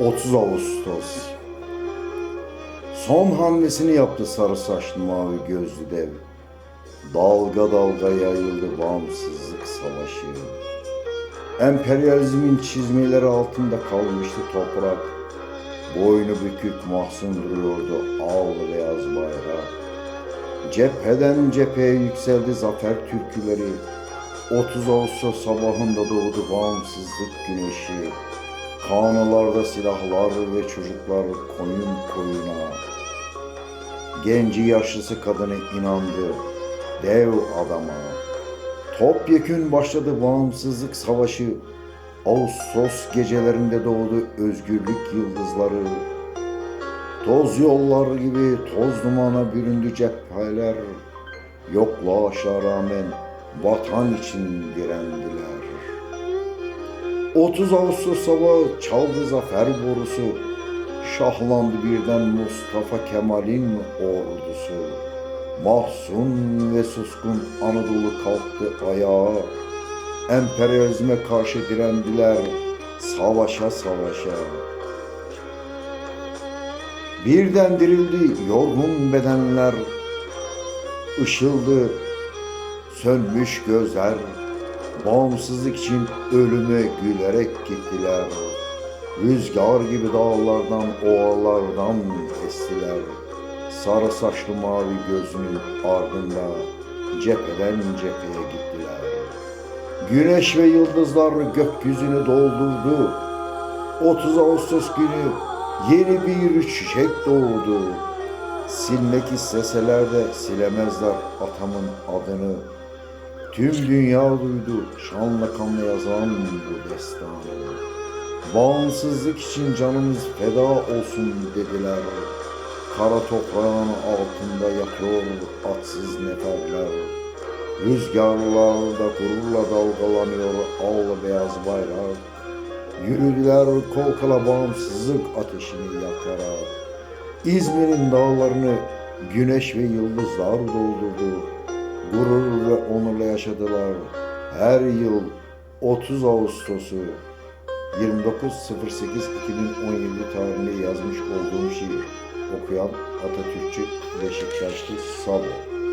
30 Ağustos Son hamlesini yaptı sarı saçlı mavi gözlü dev. Dalga dalga yayıldı bağımsızlık savaşı. Emperyalizmin çizmeleri altında kalmıştı toprak. Boynu bükük mahzun duruyordu al beyaz bayrak. Cepheden cepheye yükseldi zafer türküleri. 30 Ağustos sabahında doğdu bağımsızlık güneşi. Kanılarda silahlar ve çocuklar koyun koyuna. Genci yaşlısı kadını inandı dev adama. Topyekün başladı bağımsızlık savaşı. Ağustos gecelerinde doğdu özgürlük yıldızları. Toz yollar gibi toz dumana büründü cepheler. Yokluğa rağmen vatan için direndiler. 30 Ağustos sabahı çaldı zafer borusu. Şahlandı birden Mustafa Kemal'in ordusu. Mahzun ve suskun Anadolu kalktı ayağa. Emperyalizme karşı direndiler savaşa savaşa. Birden dirildi yorgun bedenler. Işıldı sönmüş gözler. Bağımsızlık için ölüme gülerek gittiler. Rüzgar gibi dağlardan, ovalardan estiler. Sarı saçlı mavi gözünün ardında cepheden cepheye gittiler. Güneş ve yıldızlar gökyüzünü doldurdu. 30 Ağustos günü yeni bir çiçek doğdu. Silmek isteseler de silemezler atamın adını. Tüm dünya duydu şanla kanla yazan bu destanı. Bağımsızlık için canımız feda olsun dediler. Kara toprağın altında yatıyor atsız neferler. Rüzgarlarda gururla dalgalanıyor al beyaz bayrak. Yürüdüler kol kola bağımsızlık ateşini yakarak. İzmir'in dağlarını güneş ve yıldızlar doldurdu. Gurur ve onurla yaşadılar. Her yıl 30 Ağustos'u 29.08.2017 tarihinde yazmış olduğum şiir. Okuyan Atatürkçü Beşiktaşlı Sabo.